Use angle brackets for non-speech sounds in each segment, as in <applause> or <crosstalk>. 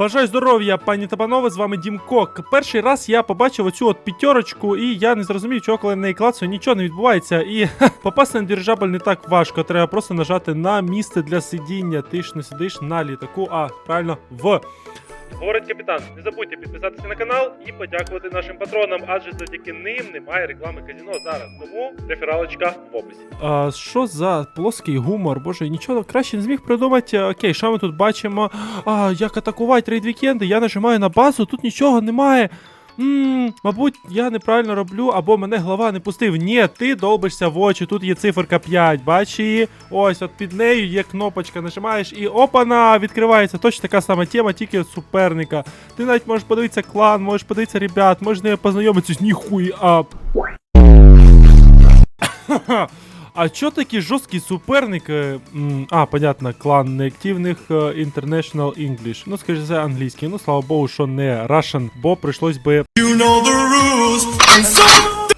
Бажаю здоров'я, пані та панове, з вами Дім Кок. Перший раз я побачив оцю от п'ятерочку, і я не зрозумів, чого коли неї клацаю, нічого не відбувається. І <laughs> ха, попасти на дирижабль не так важко. Треба просто нажати на місце для сидіння. Ти ж не сидиш на літаку, а правильно в. Говорить капітан, не забудьте підписатися на канал і подякувати нашим патронам, адже завдяки ним немає реклами казіно зараз. Тому рефералочка в описі. А, що за плоский гумор? Боже, нічого краще не зміг придумати. Окей, що ми тут бачимо? А, як атакувати рейд вікенди? Я нажимаю на базу, тут нічого немає. Мабуть, я неправильно роблю, або мене глава не пустив. Ні, ти долбишся в очі, тут є циферка 5, бач її. Ось, от під нею є кнопочка, нажимаєш і опана! Відкривається. Точно така сама тема, тільки від суперника. Ти навіть можеш подивитися клан, можеш подивитися ребят, можеш з нею познайомитися, ніхуя. А чо такі жорсткі суперники? А, понятно, клан неактивних е, International English. Ну, скажімо, це англійський. Ну, слава Богу, що не Russian, бо прийшлось би.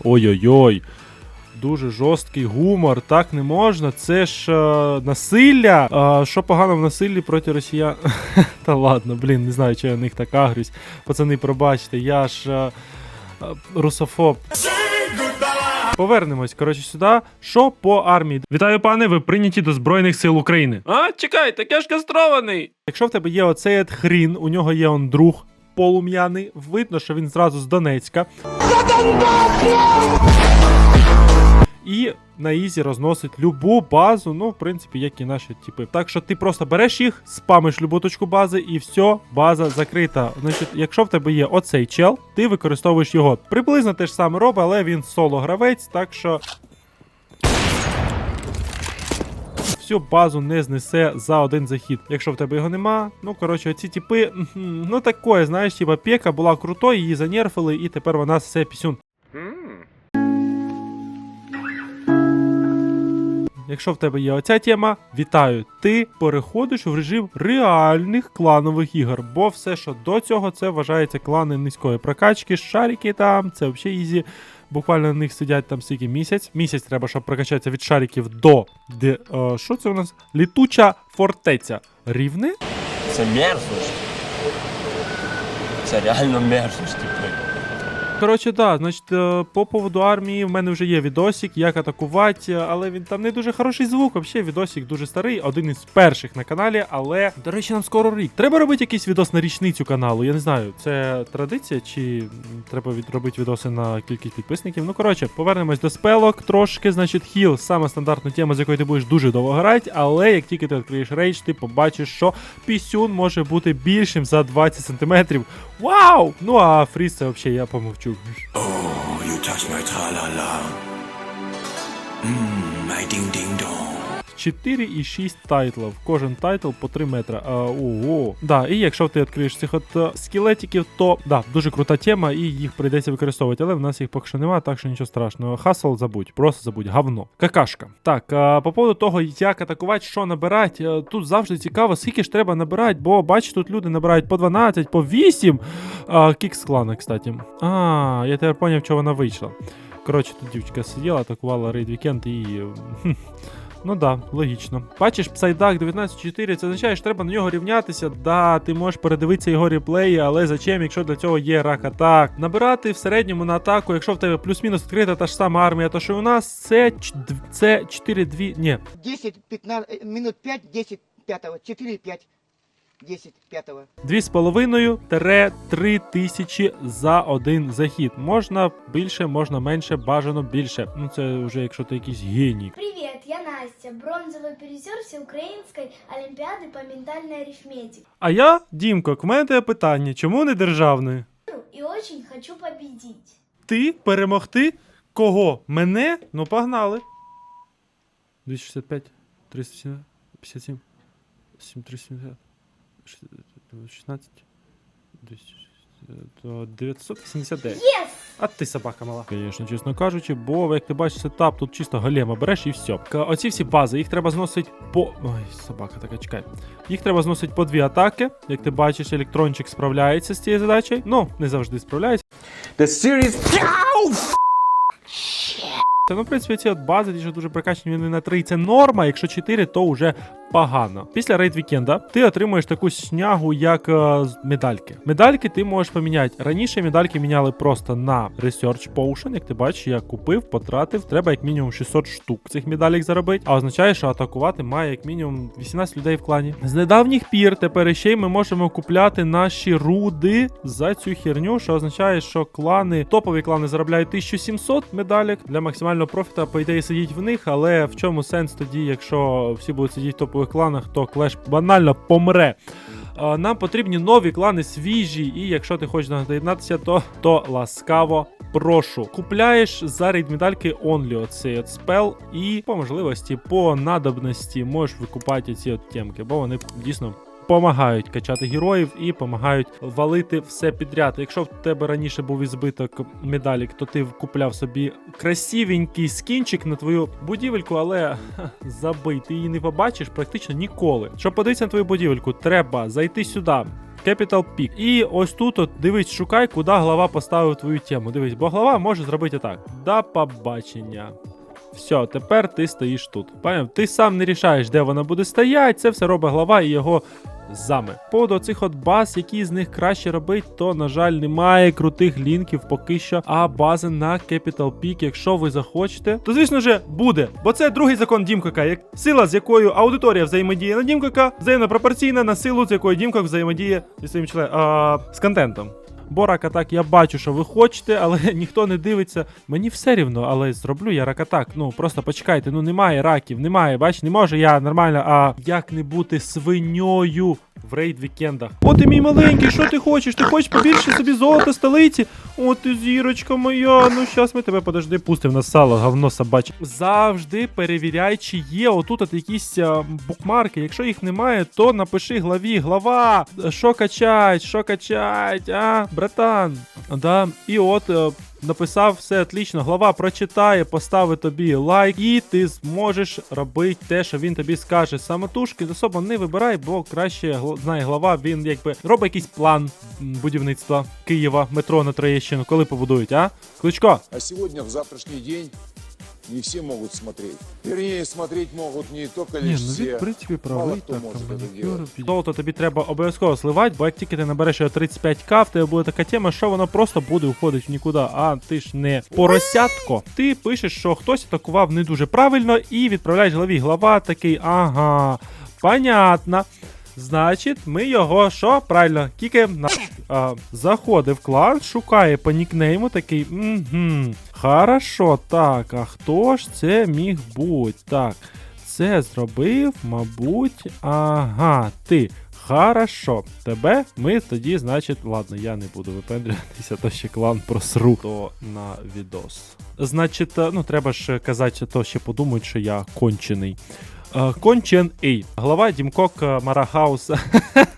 Ой-ой-ой. Дуже жорсткий гумор, так не можна. Це ж е, насилля. А, що погано в насиллі проти росіян? <laughs> Та ладно, блін, не знаю, чи я на них так агрюсь. Пацани, пробачте, я ж е, е, русофоб. Повернемось, коротше, сюди. Що по армії? Вітаю, пане, ви прийняті до Збройних сил України. А, чекай, так я ж кастрований. Якщо в тебе є оцей хрін, у нього є он друг полум'яний, видно, що він зразу з Донецька. І на ізі розносить любу базу, ну, в принципі, як і наші типи. Так що ти просто береш їх, спамиш любу точку бази, і все, база закрита. Значить, якщо в тебе є оцей чел, ти використовуєш його. Приблизно те ж саме робить, але він соло-гравець, так що. Всю базу не знесе за один захід. Якщо в тебе його нема, ну коротше, ці типи, ну такое, знаєш, типа пека була крутою, її занерфили, і тепер вона все пісюн. Якщо в тебе є оця тема, вітаю, ти переходиш в режим реальних кланових ігор, бо все, що до цього, це вважається клани низької прокачки, шарики там, це взагалі ізі. Буквально на них сидять там стільки місяць. Місяць треба, щоб прокачатися від шариків до. Де, е, що це у нас? Літуча фортеця. Рівне? Це мерзость. Це реально мерзость, типу. Коротше, да, значить, е, по поводу армії в мене вже є відосик, як атакувати, е, але він там не дуже хороший звук. Взагалі, відосик дуже старий, один із перших на каналі, але, до речі, нам скоро рік. Треба робити якийсь відос на річницю каналу. Я не знаю, це традиція, чи треба від, робити відоси на кількість підписників. Ну, коротше, повернемось до спелок трошки. Значить, хіл, саме стандартна тема, з якою ти будеш дуже довго грати, але як тільки ти відкриєш рейдж, ти побачиш, що пісюн може бути більшим за 20 сантиметрів. Вау! Ну а фріз це взагалі я помовчу. Oh, you touch my tralala. Mmm, my ding ding dong. Ding-ding-dong. 4,6 тайтлів. Кожен тайтл по 3 метра. А, ого. Да, і якщо ти відкриєш цих от е, скелетиків, то да, дуже крута тема, і їх прийдеться використовувати. Але в нас їх поки що немає, так що нічого страшного. Хасл забудь, просто забудь, говно. Какашка. Так, а, по поводу того, як атакувати, що набирати, е, тут завжди цікаво, скільки ж треба набирати, бо бачиш, тут люди набирають по 12, по 8. А, Кікс клана, кстати. А, я тепер поняв, що вона вийшла. Коротше, тут дівчинка сиділа, атакувала рейд вікенд і. Ну да, логічно. Бачиш, Псайдак 19.4, це означає, що треба на нього рівнятися. Да, ти можеш передивитися його реплеї, але зачем, якщо для цього є рак атак. Набирати в середньому на атаку, якщо в тебе плюс-мінус відкрита та ж сама армія, то що у нас це, це 4-2. Ні, 10, 15, э, минут 5, 10 пятого, 4, 5, 10 пятого. 2,5-3 тисячі за один захід. Можна більше, можна менше, бажано більше. Ну це вже якщо ти якийсь геній. Привет, я Настя, бронзовый призер Всеукраинской Олимпиады по ментальной арифметике. А я, Дімко, в мене тебе питання, чому не державний? И очень хочу победить. Ти перемогти кого? Мене? Ну погнали. 265, 357, 7, 370, 16, 989. Yes! А ти собака мала. Звісно, чесно кажучи, бо як ти бачиш сетап, тут чисто голема береш і все. Оці всі бази, їх треба зносити по. Ой, собака така, чекай. Їх треба зносити по дві атаки. Як ти бачиш, електрончик справляється з цією задачею. Ну, не завжди справляється. The series... Ну, в принципі, ці от бази, дуже прокачені, вони на 3, це норма. Якщо 4, то вже непогано. Після рейд вікенда ти отримуєш таку снягу, як е, медальки. Медальки ти можеш поміняти. Раніше медальки міняли просто на Research Potion, як ти бачиш, я купив, потратив. Треба як мінімум 600 штук цих медалік заробити. А означає, що атакувати має як мінімум 18 людей в клані. З недавніх пір тепер ще й ми можемо купляти наші руди за цю херню, що означає, що клани, топові клани заробляють 1700 медалік для максимального профіта, по ідеї сидіть в них, але в чому сенс тоді, якщо всі будуть сидіти в топових кланах, то клеш банально помре. Нам потрібні нові клани свіжі, і якщо ти хочеш доєднатися, то, то ласкаво прошу. Купляєш за рейд медальки Only оцей от спел, і по можливості, по надобності можеш викупати ці от темки, бо вони дійсно. Помагають качати героїв і помагають валити все підряд. Якщо в тебе раніше був ізбиток медалік, то ти купляв собі красивенький скінчик на твою будівельку, але забий, ти її не побачиш практично ніколи. Щоб подивитися на твою будівельку, треба зайти сюди. Capital Peak. І ось тут от дивись, шукай, куди глава поставив твою тему. Дивись, бо глава може зробити так. До побачення. Все, тепер ти стоїш тут. Поняв? Ти сам не рішаєш, де вона буде стояти. Це все робить глава і його зами. По до цих от баз, які з них краще робить, то, на жаль, немає крутих лінків поки що. А бази на Capital Peak, якщо ви захочете, то звісно ж буде. Бо це другий закон Дімкака, як сила, з якою аудиторія взаємодіє на Дімкака, взаємно пропорційна на силу, з якою Дімкак взаємодіє зі своїм членом з контентом. Ракатак я бачу, що ви хочете, але <laughs> ніхто не дивиться. Мені все рівно, але зроблю я ракатак. Ну просто почекайте, ну немає раків, немає. Бач, не можу я нормально, а як не бути свиньою в рейд вікендах. О, ти мій маленький, що ти хочеш? Ти хочеш побільше собі золота столиці? О, ти зірочка моя. Ну щас ми тебе подожди, пустив на сало, говно собаче. Завжди перевіряй, чи є отут от якісь а, букмарки. Якщо їх немає, то напиши главі, глава. Що качать, що качать, а, братан. Да, і от. е, Написав все отлично, глава прочитає, поставить тобі лайк, і ти зможеш робити те, що він тобі скаже. Самотужки особо не вибирай, бо краще знає глава. Він якби робить якийсь план будівництва Києва, метро на Троєщину, коли побудують, а? Кличко, А сьогодні, в завтрашній день, не все могут смотреть. Вернее, смотреть могут не только Ні, лишь ну він, в принципі, Мало правий, хто так, може там це манікюр. під- Золото тобі треба обов'язково сливати, бо як тільки ти набереш його 35к, в тебе буде така тема, що воно просто буде уходити в нікуди, а ти ж не поросятко. Ти пишеш, що хтось атакував не дуже правильно, і відправляєш главі. Глава такий, ага, понятно. Значить, ми його що? Правильно, тільки на а, заходить клан, шукає по нікнейму такий. Угу. Хорошо, так, а хто ж це міг бути? Так, це зробив, мабуть. Ага, ти. Хорошо, тебе ми тоді, значить, ладно, я не буду випендрюватися, то ще клан просру то на відос. Значить, е, ну треба ж казати, то ще подумають, що я кончений. Е, Кончен Ей. Глава Дімкок Марахауса Марахаус. <laughs>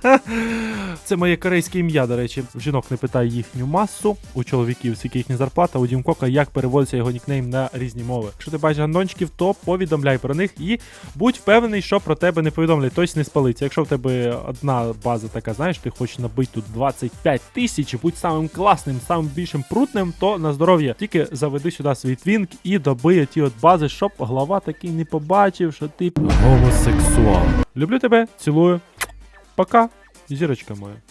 Це моє корейське ім'я, до речі. В жінок не питай їхню масу, у чоловіків скільки їхня зарплата, у Дімкока як переводиться його нікнейм на різні мови. Якщо ти бачиш гандончиків, то повідомляй про них і будь впевнений, що про тебе не повідомлять, тобто не спалиться. Якщо в тебе одна база така, знаєш, ти хочеш набити тут 25 тисяч, будь самим класним, самим більшим прутним, то на здоров'я. Тільки заведи сюди свій твінк і доби ті от бази, щоб глава такий не побачив, що ти гомосексуал. Люблю тебе, цілую. Пока, зірочка моя.